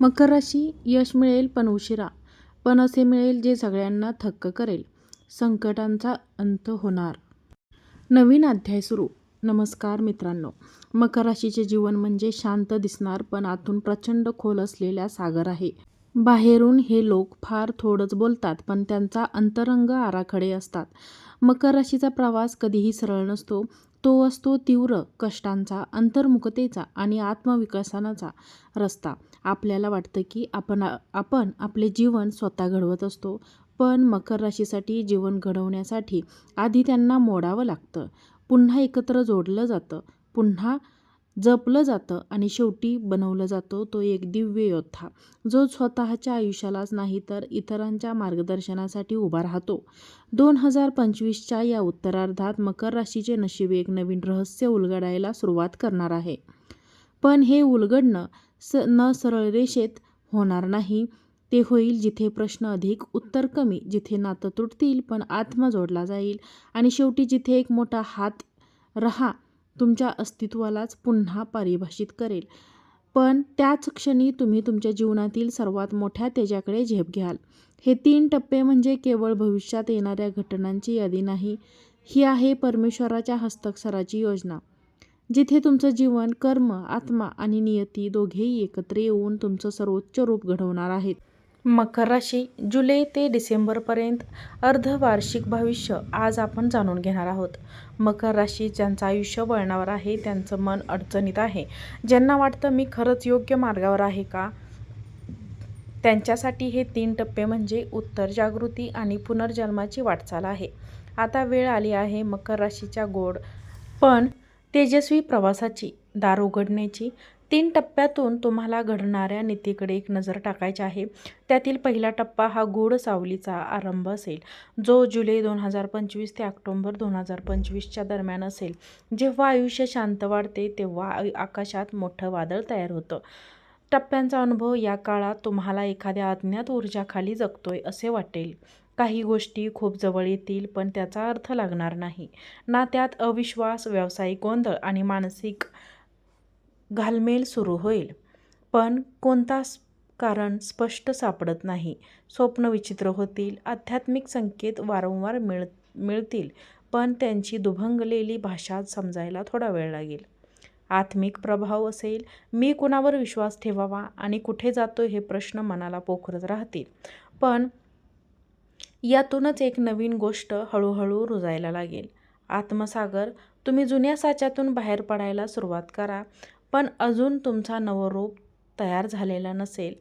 मकर राशी यश मिळेल पण उशिरा पण असे मिळेल जे सगळ्यांना थक्क करेल. संकटांचा अंत होणार. नवीन अध्याय सुरू. नमस्कार मित्रांनो. मकर राशीचे जीवन म्हणजे शांत दिसणार पण आतून प्रचंड खोल असलेल्या सागर आहे. बाहेरून हे लोक फार थोडंच बोलतात पण त्यांचा अंतरंग आराखडे असतात. मकर राशीचा प्रवास कधीही सरळ नसतो. तो असतो तीव्र कष्टांचा अंतर्मुखतेचा आणि आत्मविकसनाचा रस्ता. आपल्याला वाटतं की आपण आपण आपले जीवन स्वतः घडवत असतो. पण मकर राशीसाठी जीवन घडवण्यासाठी आधी त्यांना मोडावं लागतं. पुन्हा एकत्र जोडलं जातं. पुन्हा जपलं जातं आणि शेवटी बनवलं जातो तो एक दिव्य योद्धा. जो स्वतःच्या आयुष्यालाच नाही तर इतरांच्या मार्गदर्शनासाठी उभा राहतो. दोन हजार पंचवीसच्या या उत्तरार्धात मकर राशीचे नशीब एक नवीन रहस्य उलगडायला सुरुवात करणार आहे. पण हे उलगडणं स न सरळ रेषेत होणार नाही. ते होईल जिथे प्रश्न अधिक उत्तर कमी जिथे नातं तुटतील पण आत्मा जोडला जाईल. आणि शेवटी जिथे एक मोठा हात रहा तुमच्या अस्तित्वालाच पुन्हा परिभाषित करेल. पण त्याच क्षणी तुम्ही तुमच्या जीवनातील सर्वात मोठ्या तेजाकडे झेप घ्याल. हे तीन टप्पे म्हणजे केवळ भविष्यात येणाऱ्या घटनांची यादी नाही. ही आहे परमेश्वराच्या हस्ताक्षराची योजना. जिथे तुमचं जीवन कर्म आत्मा आणि नियती दोघेही एकत्र येऊन तुमचं सर्वोच्च रूप घडवणार आहेत. मकर राशी जुलै ते डिसेंबरपर्यंत अर्धवार्षिक भविष्य आज आपण जाणून घेणार आहोत. मकर राशी ज्यांचं आयुष्य वळणावर आहे त्यांचं मन अडचणीत आहे. ज्यांना वाटतं मी खरंच योग्य मार्गावर आहे का? त्यांच्यासाठी हे तीन टप्पे म्हणजे उत्तर जागृती आणि पुनर्जन्माची वाटचाल आहे. आता वेळ आली आहे मकर राशीच्या गोड पण तेजस्वी प्रवासाची दार उघडण्याची तीन टप्प्यातून तुम्हाला घडणाऱ्या नीतीकडे एक नजर टाकायची आहे. त्यातील पहिला टप्पा हा गूढ सावलीचा आरंभ असेल जो जुलै दोन हजार पंचवीस ते ऑक्टोंबर दोन हजार पंचवीसच्या दरम्यान असेल. जेव्हा आयुष्य शांत वाढते तेव्हा आकाशात मोठं वादळ तयार होतं. टप्प्यांचा अनुभव या काळात तुम्हाला एखाद्या अज्ञात ऊर्जाखाली जगतोय असे वाटेल. काही गोष्टी खूप जवळ येतील पण त्याचा अर्थ लागणार नाही. ना त्यात अविश्वास व्यावसायिक गोंधळ आणि मानसिक घालमेल सुरू होईल. पण कोणता कारण स्पष्ट सापडत नाही. स्वप्न विचित्र होतील आध्यात्मिक संकेत वारंवार मिळ मिळतील पण त्यांची दुभंगलेली भाषा समजायला थोडा वेळ लागेल. आत्मिक प्रभाव असेल मी कुणावर विश्वास ठेवावा आणि कुठे जातो हे प्रश्न मनाला पोखरत राहतील. पण यातूनच एक नवीन गोष्ट हळूहळू रुजायला लागेल. आत्मसागर तुम्ही जुन्या साच्यातून बाहेर पडायला सुरुवात करा पण अजून तुमचा नवरूप तयार झालेला नसेल.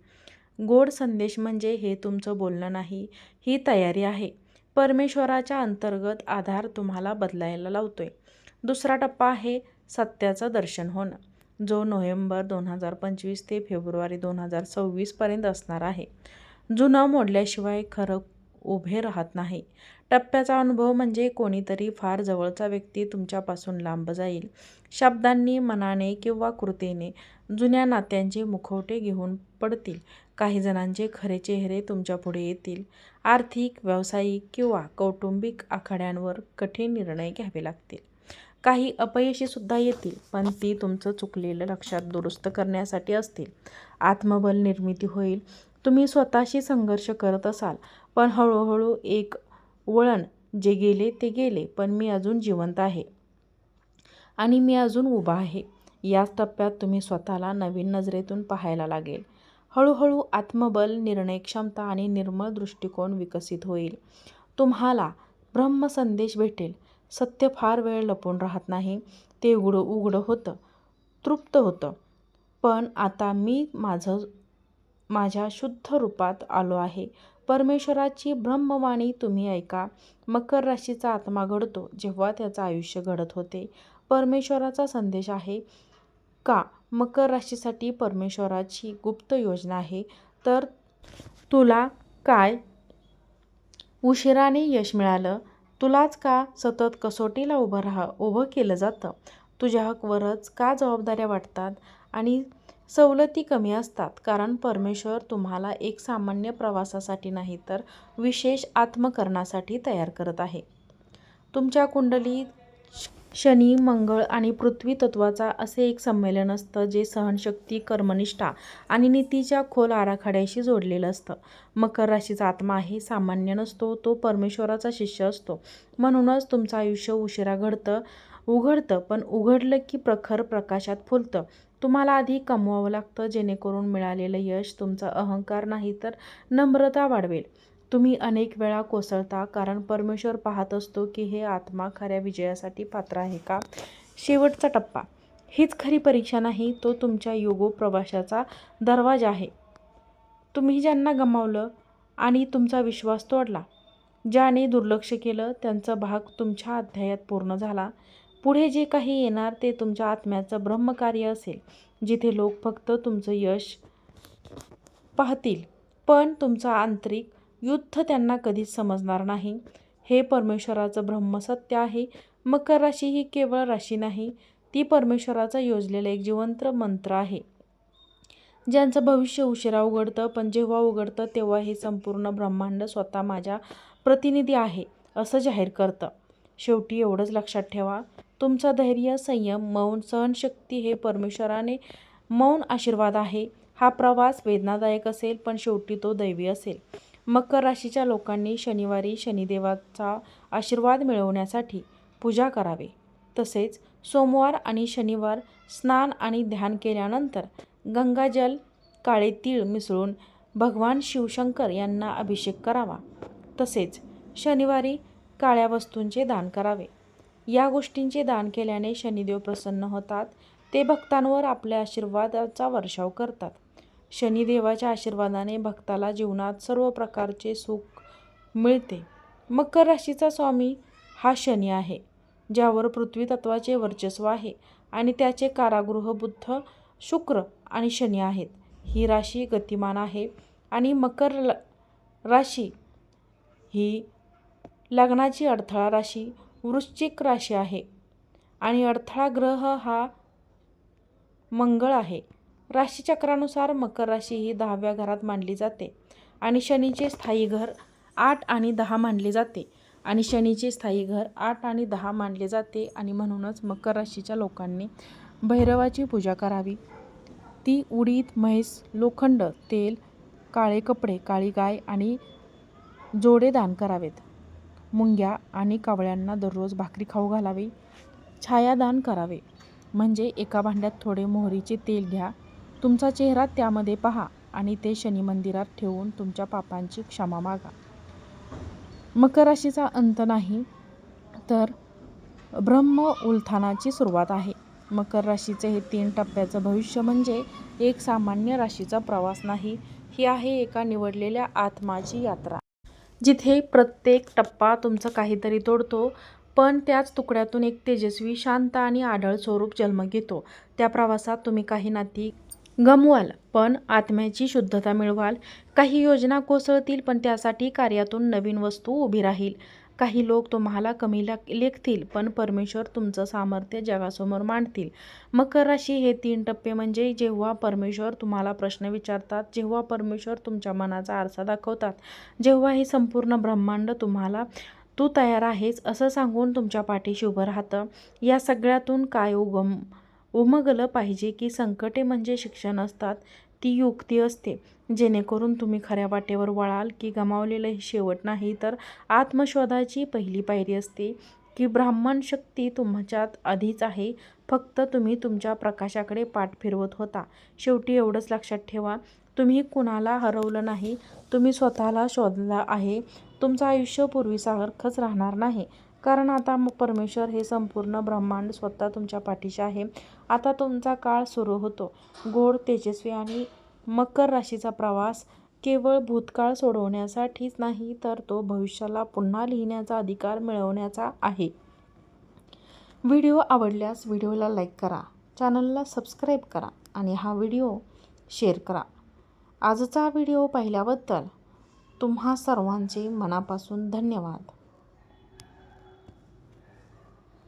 गोड संदेश म्हणजे हे तुमचं बोलणं नाही ही तयारी आहे. परमेश्वराच्या अंतर्गत आधार तुम्हाला बदलायला लावतोय. दुसरा टप्पा आहे सत्याचं दर्शन होणं जो नोव्हेंबर दोन हजार पंचवीस ते फेब्रुवारी दोन हजार सव्वीसपर्यंत असणार आहे. जुनं मोडल्याशिवाय खरं उभे राहत नाही. टप्प्याचा अनुभव म्हणजे कोणीतरी फार जवळचा व्यक्ती तुमच्यापासून लांब जाईल. शब्दांनी मनाने किंवा कृतीने जुन्या नात्यांचे मुखवटे घेऊन पडतील. काही जणांचे खरे चेहरे तुमच्यापुढे येतील. आर्थिक व्यावसायिक किंवा कौटुंबिक आखाड्यांवर कठीण निर्णय घ्यावे लागतील. काही अपयशीसुद्धा येतील पण ती तुमचं चुकलेलं लक्षात दुरुस्त करण्यासाठी असतील. आत्मबल निर्मिती होईल. तुम्ही स्वतःशी संघर्ष करत असाल. पण हळूहळू एक वळण जे गेले ते गेले पण मी अजून जिवंत आहे. आणि मी अजून उभा आहे. याच टप्प्यात तुम्ही स्वतःला नवीन नजरेतून पाहायला लागेल. हळूहळू आत्मबल निर्णय क्षमता आणि निर्मळ दृष्टिकोन विकसित होईल. तुम्हाला ब्रह्मसंदेश भेटेल. सत्य फार वेळ लपून राहत नाही. ते उघडं उघडं होतं. तृप्त होतं. पण आता मी माझं माझ्या शुद्ध रूपात आलो आहे. परमेश्वराची ब्रह्मवाणी तुम्ही ऐका. मकर राशीचा आत्मा घडतो जेव्हा त्याचं आयुष्य घडत होते. परमेश्वराचा संदेश आहे का? मकर राशीसाठी परमेश्वराची गुप्त योजना आहे. तर तुला काय? उशिराने यश मिळालं. तुलाच का सतत कसोटीला उभं राहा उभं केलं जातं? तुझ्या हकवरच का जबाबदाऱ्या वाटतात? आणि सवलती कमी असतात कारण परमेश्वर तुम्हाला एक सामान्य प्रवासासाठी नाही तर विशेष आत्मकरणासाठी तयार करत आहे. तुमच्या कुंडलीत शनी मंगळ आणि पृथ्वी तत्वाचा असे एक संमेलन असतं जे सहनशक्ती कर्मनिष्ठा आणि नीतीच्या खोल आराखड्याशी जोडलेलं असतं. मकर राशीचा आत्मा आहे सामान्य नसतो तो परमेश्वराचा शिष्य असतो. म्हणूनच तुमचं आयुष्य उशिरा घडतं उघडतं पण उघडलं की प्रखर प्रकाशात फुलतं. तुम्हाला आधी कमवावं लागतं जेणेकरून मिळालेलं यश तुमचा अहंकार नाही तर नम्रता वाढवेल. तुम्ही अनेक वेळा कोसळता कारण परमेश्वर पाहत असतो की हे आत्मा खऱ्या विजयासाठी पात्र आहे का? शेवटचा टप्पा. हीच खरी परीक्षा नाही तो तुमच्या योगो प्रवाशाचा दरवाजा आहे. तुम्ही ज्यांना गमावलं आणि तुमचा विश्वास तोडला ज्याने दुर्लक्ष केलं त्यांचा भाग तुमच्या अध्यायात पूर्ण झाला. पुढे जे काही येणार ते तुमच्या आत्म्याचं ब्रह्मकार्य असेल. जिथे लोक फक्त तुमचं यश पाहतील पण तुमचं आंतरिक युद्ध त्यांना कधीच समजणार नाही. हे परमेश्वराचं ब्रह्मसत्य आहे. मकर राशी ही केवळ राशी नाही ती परमेश्वराचा योजलेलं एक जिवंत मंत्र आहे. ज्यांचं भविष्य उशिरा उघडतं पण जेव्हा उघडतं तेव्हा हे संपूर्ण ब्रह्मांड स्वतः माझ्या प्रतिनिधी आहे असं जाहीर करतं. शेवटी एवढंच लक्षात ठेवा तुमचा धैर्य संयम मौन सहनशक्ती हे परमेश्वराने मौन आशीर्वाद आहे. हा प्रवास वेदनादायक असेल पण शेवटी तो दैवी असेल. मकर राशीच्या लोकांनी शनिवारी शनिदेवाचा आशीर्वाद मिळवण्यासाठी पूजा करावे. तसेच सोमवार आणि शनिवार स्नान आणि ध्यान केल्यानंतर गंगाजल काळे तीळ मिसळून भगवान शिवशंकर यांना अभिषेक करावा. तसेच शनिवारी काळ्या वस्तूंचे दान करावे. या गोष्टींचे दान केल्याने शनिदेव प्रसन्न होतात. ते भक्तांवर आपल्या आशीर्वादाचा वर्षाव करतात. शनिदेवाच्या आशीर्वादाने भक्ताला जीवनात सर्व प्रकारचे सुख मिळते. मकर राशीचा स्वामी हा शनी आहे ज्यावर पृथ्वी तत्वाचे वर्चस्व आहे आणि त्याचे कारागृह बुद्ध शुक्र आणि शनी आहेत. ही राशी गतिमान आहे आणि मकर राशी ही लग्नाची अडथळा राशी वृश्चिक राशी आहे आणि अडथळा ग्रह हा मंगळ आहे. राशीचक्रानुसार मकर राशी ही दहाव्या घरात मानली जाते आणि शनीचे स्थायी घर आठ आणि दहा मानले जाते आणि शनीचे स्थायी घर आठ आणि दहा मानले जाते आणि म्हणूनच मकर राशीच्या लोकांनी भैरवाची पूजा करावी. ती उडीद म्हैस लोखंड तेल काळे कपडे काळी गाय आणि जोडे दान करावेत. मुंग्या आणि कावळ्यांना दररोज भाकरी खाऊ घालावी छायादान करावे. म्हणजे एका भांड्यात थोडे मोहरीचे तेल घ्या. तुमचा चेहरा त्यामध्ये पहा आणि ते शनी मंदिरात ठेवून तुमच्या पापांची क्षमा मागा. मकर राशीचा अंत नाही तर ब्रह्म उलथानाची सुरुवात आहे. मकर राशीचे हे तीन टप्प्याचं भविष्य म्हणजे एक सामान्य राशीचा प्रवास नाही ही आहे एका निवडलेल्या आत्माची यात्रा. जिथे प्रत्येक टप्पा तुमचं काहीतरी तोडतो पण त्याच तुकड्यातून एक तेजस्वी शांत आणि आढळ स्वरूप जन्म घेतो. त्या प्रवासात तुम्ही काही नाती गमवाल पण आत्म्याची शुद्धता मिळवाल. काही योजना कोसळतील पण त्यासाठी कार्यातून नवीन वस्तू उभी राहील. काही लोक तुम्हाला कमी लेखतील पण परमेश्वर तुमचं सामर्थ्य जगासमोर मांडतील. मकर राशी हे तीन टप्पे म्हणजे जेव्हा परमेश्वर तुम्हाला प्रश्न विचारतात जेव्हा परमेश्वर तुमच्या मनाचा आरसा दाखवतात जेव्हा हे संपूर्ण ब्रह्मांड तुम्हाला तू तयार आहेस असं सांगून तुमच्या पाठीशी उभं राहतं. या सगळ्यातून काय उगम उमगलं पाहिजे की संकटे म्हणजे शिक्षण असतात. ती युक्ती असते. जेणेकरून तुम्ही खऱ्या वाटेवर वळाल की गमावलेलं हे शेवट नाही तर आत्मशोधाची पहिली पायरी असते की ब्राह्मण शक्ती तुमच्यात आधीच आहे. फक्त तुम्ही तुमच्या प्रकाशाकडे पाठ फिरवत होता. शेवटी एवढंच लक्षात ठेवा तुम्ही कुणाला हरवलं नाही. तुम्ही स्वतःला शोधला आहे. तुमचं आयुष्य पूर्वीसारखंच राहणार नाही. कारण आता मग परमेश्वर हे संपूर्ण ब्रह्मांड स्वतः तुमच्या पाठीशी आहे. आता तुमचा काळ सुरू होतो. गोड तेजस्वी आणि मकर राशीचा प्रवास केवळ भूतकाळ सोडवण्यासाठीच नाही तर तो भविष्याला पुन्हा लिहिण्याचा अधिकार मिळवण्याचा आहे. व्हिडिओ आवडल्यास व्हिडिओला लाईक करा चॅनलला सबस्क्राईब करा आणि हा व्हिडिओ शेअर करा. आजचा व्हिडिओ पाहिल्याबद्दल तुम्हा सर्वांचे मनापासून धन्यवाद.